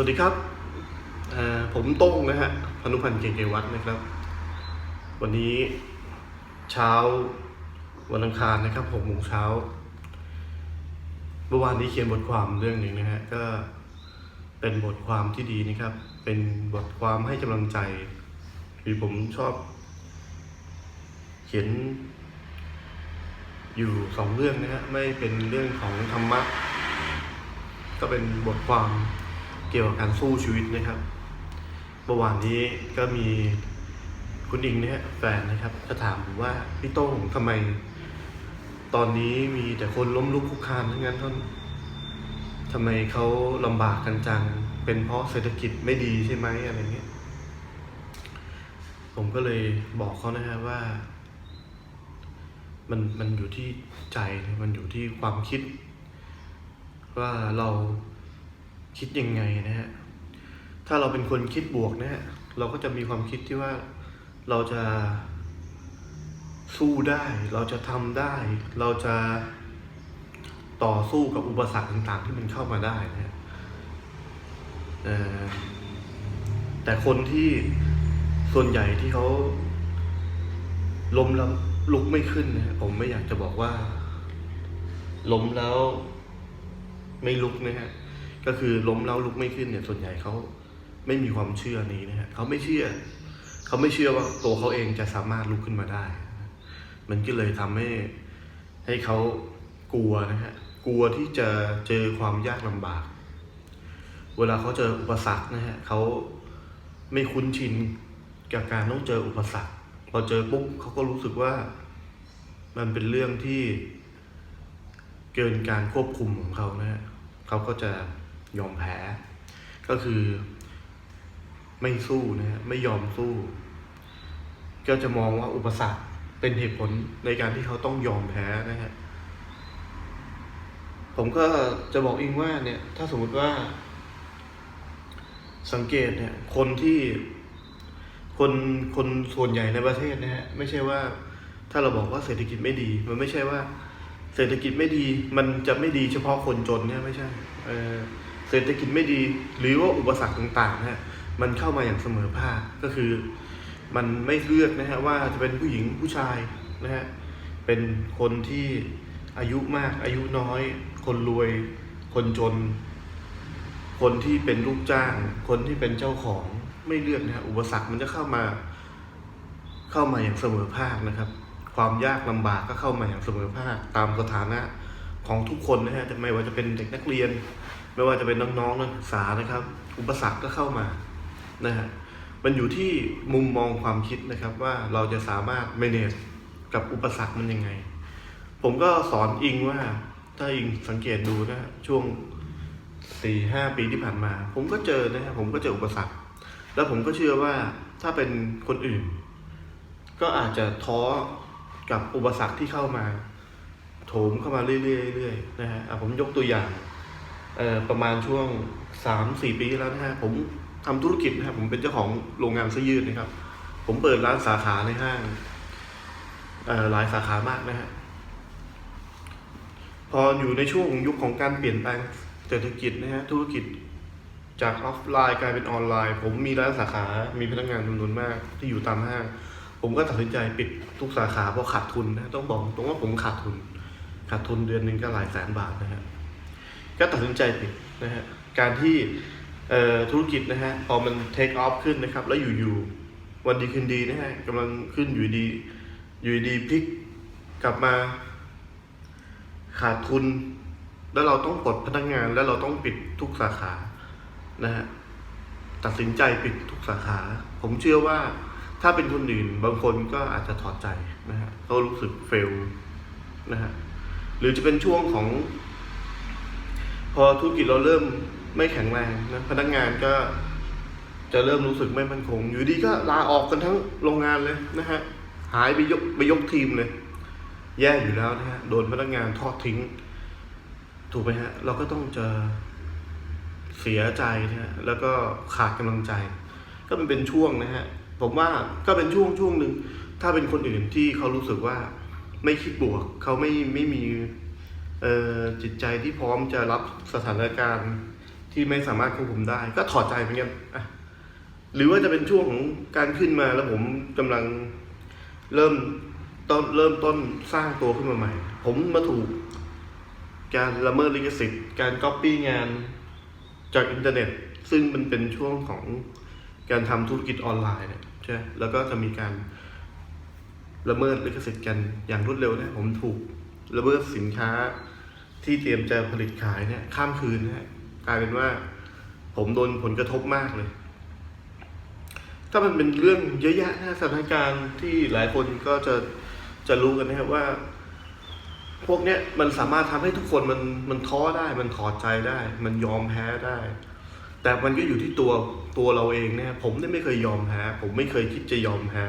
วัสดีครับ ผมโต้งนะฮะพนุพันธ์เกงเกวัฒน์นะครับ วันนี้เช้าวันอังคารนะครับหกโมงเช้าเมื่อวานนี้เขียนบทความเรื่องหนึ่งนะฮะก็เป็นบทความที่ดีนะครับ เป็นบทความให้กำลังใจคือผมชอบ เขียน อยู่สองเรื่องนะฮะไม่เป็นเรื่องของธรรมะก็เป็นบทความ เกี่ยวกับการสู้ชีวิตนะครับเมื่อวานนี้ก็มีคุณอิงเนี่ยแฟนนะครับก็ถามผมว่าพี่โต้งทำไม ตอนนี้มีแต่คนล้มลุกคลุกคานทั้งนั้นท่านทำไมเขาลำบากกันจัง เป็นเพราะเศรษฐกิจไม่ดีใช่ไหมอะไรเงี้ย ผมก็เลยบอกเขานะฮะว่า มันมันอยู่ที่ใจ มันอยู่ที่ความคิด ว่าเรา คิดยังไงนะฮะ ถ้าเราเป็นคนคิดบวกนะฮะ เราก็จะมีความคิดที่ว่าเราจะสู้ได้ เราจะทำได้ เราจะต่อสู้กับอุปสรรคต่างๆ ที่มันเข้ามาได้นะฮะแต่คนที่ส่วนใหญ่ที่เขาล้มแล้วลุกไม่ขึ้นนะผมไม่อยากจะบอกว่าล้มแล้วไม่ลุกนะฮะ ก็คือล้มแล้วลุกไม่ขึ้นเนี่ยส่วนใหญ่เขาไม่มีความเชื่อนี้นะฮะเขาไม่เชื่อ เขาไม่เชื่อว่าตัวเขาเองจะสามารถลุกขึ้นมาได้ มันก็เลยทำให้ให้เขากลัวนะฮะกลัวที่จะเจอความยากลำบาก เวลาเขาเจออุปสรรคนะฮะเขาไม่คุ้นชินกับการต้องเจออุปสรรคพอเจอปุ๊บเขาก็รู้สึกว่ามันเป็นเรื่องที่เกินการควบคุมของเขานะฮะเขาก็จะ ยอมแพ้ ก็คือไม่สู้นะฮะไม่ยอมสู้ ก็จะมองว่าอุปสรรคเป็นเหตุผลในการที่เขาต้องยอมแพ้นะฮะผมก็จะบอกเองว่าเนี่ย ถ้าสมมติว่า สังเกตเนี่ย คนที่คนคนส่วนใหญ่ในประเทศนะฮะไม่ใช่ว่า ถ้าเราบอกว่าเศรษฐกิจไม่ดี มันไม่ใช่ว่า เศรษฐกิจไม่ดี มันจะไม่ดีเฉพาะคนจนเนี่ยไม่ใช่ เออ เศรษฐกิจไม่ดีหรือว่าอุปสรรคต่างๆนะฮะมันเข้ามาอย่างเสมอภาคก็คือ มันไม่เลือกนะฮะว่าจะเป็นผู้หญิงผู้ชายนะฮะเป็นคนที่อายุมากอายุน้อย คนรวย คนจน คนที่เป็นลูกจ้าง คนที่เป็นเจ้าของไม่เลือกนะฮะอุปสรรคมันจะเข้ามาเข้ามาอย่างเสมอภาคนะครับ ความยากลำบากก็เข้ามาอย่างเสมอภาคตามสถานะของทุกคนนะฮะจะไม่ว่าจะเป็นเด็กนักเรียน ไม่ว่าจะเป็นน้องๆนักศึกษานะครับ อุปสรรคก็เข้ามานะฮะมันอยู่ที่มุมมองความคิดนะครับว่าเราจะสามารถ manage กับอุปสรรคมันยังไง ผมก็สอนอิงว่าถ้าอิงสังเกตดูนะฮะช่วงสี่ห้าปีที่ผ่านมา ผมก็เจอนะฮะผมก็เจออุปสรรค แล้วผมก็เชื่อว่าถ้าเป็นคนอื่น ก็อาจจะท้อกับอุปสรรคที่เข้ามา โถมเข้ามาเรื่อยๆๆนะฮะผมยกตัวอย่าง ประมาณช่วงสามสี่ปีที่แล้วนะฮะผมทำธุรกิจนะครับผมเป็นเจ้าของโรงงานเสื้อยืดนะครับ ผมเปิดร้านสาขาในห้างหลายสาขามากนะฮะพออยู่ในช่วงยุคของการเปลี่ยนแปลงเศรษฐกิจนะฮะธุรกิจจากออฟไลน์กลายเป็นออนไลน์ ผมมีร้านสาขา มีพนักงานจำนวนมากที่อยู่ตามห้าง ผมก็ตัดสินใจปิดทุกสาขาเพราะขาดทุนนะต้องบอกตรงว่าผมขาดทุน ขาดทุนเดือนหนึ่งก็หลายแสนบาทนะฮะ ก็ตัดสินใจปิดนะฮะการที่ธุรกิจนะฮะพอมันเทคออฟขึ้นนะครับ แล้วอยู่ๆวันดีคืนดีนะฮะกำลังขึ้นอยู่ดีอยู่ดีพลิกกลับมาขาดทุน แล้วเราต้องปลดพนักงานแล้วเราต้องปิดทุกสาขานะฮะตัดสินใจปิดทุกสาขา ผมเชื่อว่าถ้าเป็นคนอื่นบางคนก็อาจจะถอดใจนะฮะเขารู้สึกเฟลนะฮะหรือจะเป็นช่วงของ พอธุรกิจเราเริ่มไม่แข็งแรงนะพนักงานก็จะเริ่มรู้สึกไม่มั่นคง อยู่ดีก็ลาออกกันทั้งโรงงานเลยนะฮะหายไปยกไปยกทีมเลย แย่อยู่แล้วนะฮะโดนพนักงานทอดทิ้ง ถูกไหมฮะ เราก็ต้องเจอเสียใจนะฮะแล้วก็ขาดกำลังใจ ก็มันเป็นช่วงนะฮะผมว่าก็เป็นช่วงช่วงหนึ่งถ้าเป็นคนอื่นที่เขารู้สึกว่าไม่คิดบวกเขาไม่ไม่มี จิตใจที่พร้อมจะรับสถานการณ์ที่ไม่สามารถควบคุมได้ ก็ถอดใจเหมือนกันหรือว่าจะเป็นช่วงของการขึ้นมาแล้วผมกำลังเริ่มต้นเริ่มต้นสร้างตัวขึ้นมาใหม่ ผมมาถูก การละเมิดลิขสิทธิ์การก๊อปปี้งานจากอินเทอร์เน็ต ซึ่งมันเป็นช่วงของการทำธุรกิจออนไลน์เนี่ยใช่แล้วก็จะมีการละเมิดลิขสิทธิ์กันอย่างรวดเร็วนะผมถูก ละเมิดสินค้าที่เตรียมจะผลิตขายเนี่ย ข้ามคืนนะฮะกลายเป็นว่า ผมโดนผลกระทบมากเลยถ้ามันเป็นเรื่องเยอะแยะนะสถานการณ์ที่หลายคนก็จะจะรู้กันนะครับว่า พวกเนี้ยมันสามารถทำให้ทุกคนมันมันท้อได้ มันถอดใจได้ มันยอมแพ้ได้ แต่มันก็อยู่ที่ตัวตัวเราเองเนี่ยผมเนี่ยไม่เคยยอมแพ้ผมไม่เคยคิดจะยอมแพ้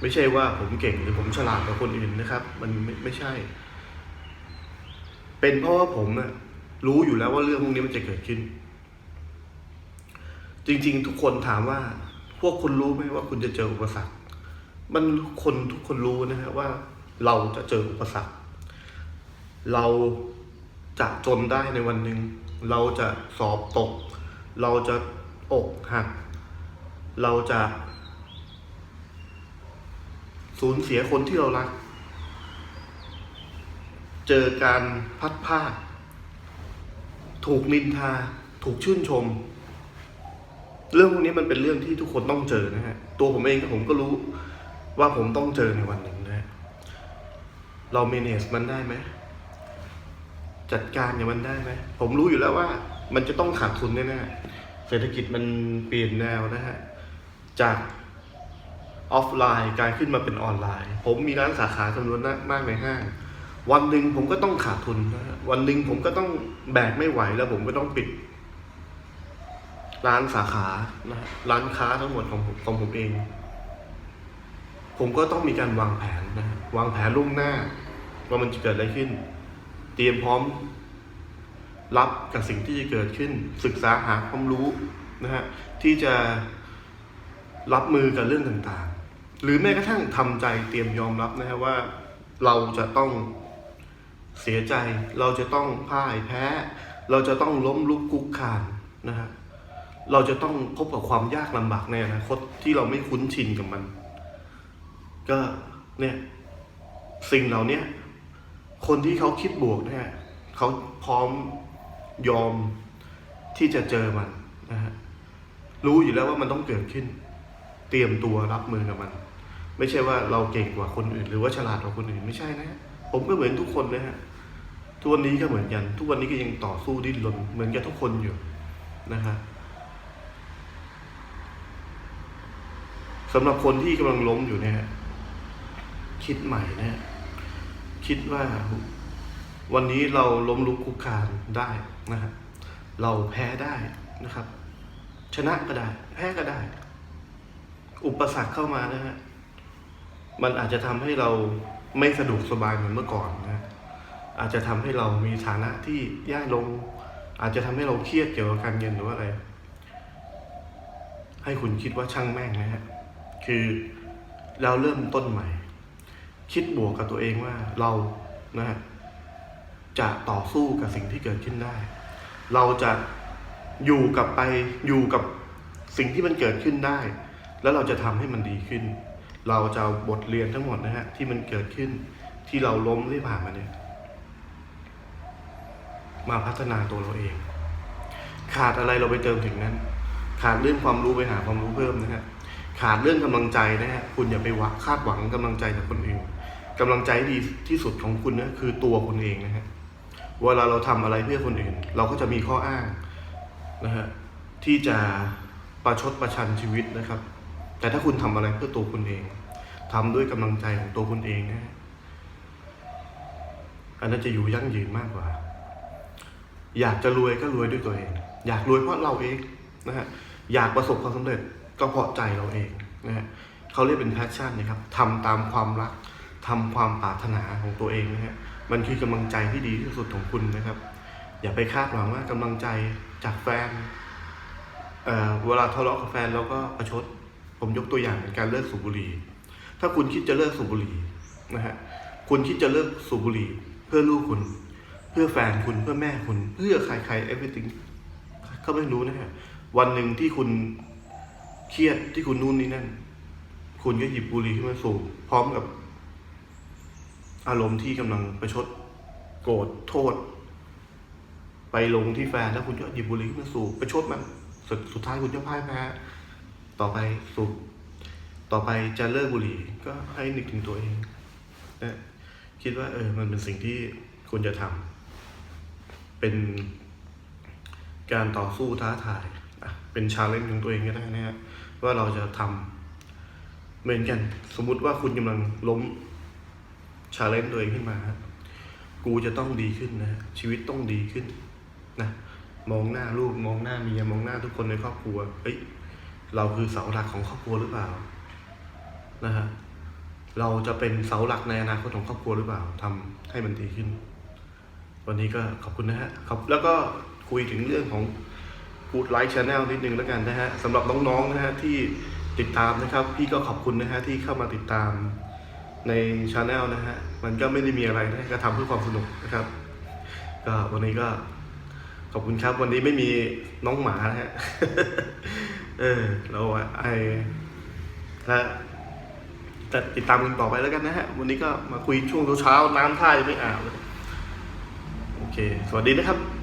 ไม่ใช่ว่าผมเก่งหรือผมฉลาดกว่าคนอื่นนะครับ มันไม่ไม่ใช่ เป็นเพราะว่าผมอะรู้อยู่แล้วว่าเรื่องพวกนี้มันจะเกิดขึ้น จริง ๆ ทุกคนถามว่า พวกคุณรู้ไหมว่าคุณจะเจออุปสรรค มันคนทุกคนรู้นะฮะว่า เราจะเจออุปสรรค เราจะจนได้ในวันหนึ่งเราจะสอบตก เราจะอกหัก เราจะ สูญเสียคนที่เรารัก เจอการพัดพาดถูกนินทา ถูกชื่นชม เรื่องพวกนี้มันเป็นเรื่องที่ทุกคนต้องเจอนะฮะ ตัวผมเองผมก็รู้ว่าผมต้องเจอในวันหนึ่งนะฮะเรา manage มันได้ไหม จัดการกับมันได้ไหม ผมรู้อยู่แล้วว่า มันจะต้องขาดทุนแน่ๆเศรษฐกิจมันเปลี่ยนแนวนะฮะ จาก ออฟไลน์กลายขึ้นมาเป็นออนไลน์ ผมมีร้านสาขาจำนวนมากในห้าง วันหนึ่งผมก็ต้องขาดทุน วันหนึ่งผมก็ต้องแบกไม่ไหวแล้วผมก็ต้องปิด ร้านสาขานะร้านค้าทั้งหมดของผมของผมเอง ผมก็ต้องมีการวางแผนนะฮะวางแผนล่วงหน้า ว่ามันจะเกิดอะไรขึ้น เตรียมพร้อม รับกับสิ่งที่จะเกิดขึ้น ศึกษาหาความรู้นะฮะที่จะรับมือกับเรื่องต่างๆ หรือแม้กระทั่งทำใจเตรียมยอมรับนะฮะว่า เราจะต้องเสียใจ เราจะต้องพ่ายแพ้ เราจะต้องล้มลุกคุกคานนะฮะเราจะต้องพบกับความยากลำบากในอนาคตที่เราไม่คุ้นชินกับมัน ก็เนี่ยสิ่งเหล่านี้คนที่เขาคิดบวกเนี่ยเขาพร้อมยอมที่จะเจอมันนะฮะรู้อยู่แล้วว่ามันต้องเกิดขึ้น เตรียมตัวรับมือกับมัน ไม่ใช่ว่าเราเก่งกว่าคนอื่น หรือว่าฉลาดกว่าคนอื่นไม่ใช่นะผมก็เหมือนทุกคนนะฮะทุกวันนี้ก็เหมือนกัน ทุกวันนี้ก็ยังต่อสู้ดิ้นรนเหมือนกับทุกคนอยู่นะฮะสำหรับคนที่กำลังล้มอยู่เนี่ยคิดใหม่นะคิดว่า วันนี้เราล้มลุกคลุกคลานได้นะฮะเราแพ้ได้นะครับ ชนะก็ได้ แพ้ก็ได้ อุปสรรคเข้ามานะฮะ มันอาจจะทำให้เราไม่สะดวกสบายเหมือนเมื่อก่อนนะอาจจะทำให้เรามีฐานะที่แย่ลง อาจจะทำให้เราเครียดเกี่ยวกับการเงินหรือว่าอะไร ให้คุณคิดว่าช่างแม่งนะฮะคือเราเริ่มต้นใหม่ คิดบวกกับตัวเองว่าเรานะฮะจะต่อสู้กับสิ่งที่เกิดขึ้นได้ เราจะอยู่กับไปอยู่กับสิ่งที่มันเกิดขึ้นได้ แล้วเราจะทำให้มันดีขึ้น เราจะเอาบทเรียนทั้งหมดนะฮะที่มันเกิดขึ้นที่เราล้มที่ผ่านมาเนี่ย มาพัฒนาตัวเราเอง ขาดอะไรเราไปเติมถึงนั้น ขาดเรื่องความรู้ไปหาความรู้เพิ่มนะฮะขาดเรื่องกำลังใจนะฮะคุณอย่าไปหวังคาดหวังกำลังใจจากคนอื่นกำลังใจดีที่สุดของคุณนะคือตัวคุณเองนะฮะเวลาเราทำอะไรเพื่อคนอื่น เราก็จะมีข้ออ้างนะฮะที่จะประชดประชันชีวิตนะครับ แต่ถ้าคุณทำอะไรเพื่อตัวคุณเองทำด้วยกำลังใจของตัวคุณเองนะอันนั้นจะอยู่ยั่งยืนมากกว่า อยากจะรวยก็รวยด้วยตัวเอง อยากรวยเพราะเราเองนะฮะอยากประสบความสำเร็จก็เพราะใจเราเองนะฮะเขาเรียกเป็นแพชชั่นนะครับทำตามความรักทำความปรารถนาของตัวเองนะฮะมันคือกำลังใจที่ดีที่สุดของคุณนะครับ อย่าไปคาดหวังว่ากำลังใจจากแฟนเอ่อเวลาทะเลาะกับแฟนเราก็ประชด ผมยกตัวอย่างเป็นการเลิกสูบบุหรี่ ถ้าคุณคิดจะเลิกสูบบุหรี่นะฮะ คุณคิดจะเลิกสูบบุหรี่ เพื่อลูกคุณ เพื่อแฟนคุณเพื่อแม่คุณ เพื่อใครๆ everything ก็ไม่รู้นะฮะ วันหนึ่งที่คุณเครียดที่คุณนู่นนี่นั่น คุณก็หยิบบุหรี่ขึ้นมาสูบพร้อมกับ อารมณ์ที่กำลังประชดโกรธโทษ ไปลงที่แฟนแล้วคุณก็หยิบบุหรี่ขึ้นมาสูบประชดมันสุดสุดท้ายคุณจะพ่ายแพ้ ต่อไปสูบต่อไปจะเลิกบุหรี่ก็ให้นึกถึงตัวเองนะคิดว่าเออมันเป็นสิ่งที่ควรจะทำเป็นการต่อสู้ท้าทายเป็นชาเลนจ์ของตัวเองก็ได้นะฮะว่าเราจะทำเหมือนกัน สมมุติว่าคุณกำลังล้มชาเลนจ์ตัวเองขึ้นมา กูจะต้องดีขึ้นนะฮะชีวิตต้องดีขึ้นนะ มองหน้าลูก มองหน้าเมีย มองหน้าทุกคนในครอบครัว เฮ้ย เราคือเสาหลักของครอบครัวหรือเปล่านะฮะเราจะเป็นเสาหลักในอนาคตของครอบครัวหรือเปล่าทำให้มันดีขึ้น วันนี้ก็ขอบคุณนะฮะครับแล้วก็คุยถึงเรื่องของ Good Life Channel นิดนึงแล้วกันนะฮะสำหรับน้องๆนะฮะที่ติดตามนะครับ พี่ก็ขอบคุณนะฮะที่เข้ามาติดตามในช anel นะฮะมันก็ไม่ได้มีอะไรนะก็ทำเพื่อความสนุกนะครับ ก็วันนี้ก็ขอบคุณครับ วันนี้ไม่มีน้องหมานะฮะ เออ เราไอถ้าจะติดตามกันต่อไปแล้วกันนะฮะ วันนี้ก็มาคุยช่วงเช้าน้ำท่ายังไม่อาบเลย โอเค สวัสดีนะครับ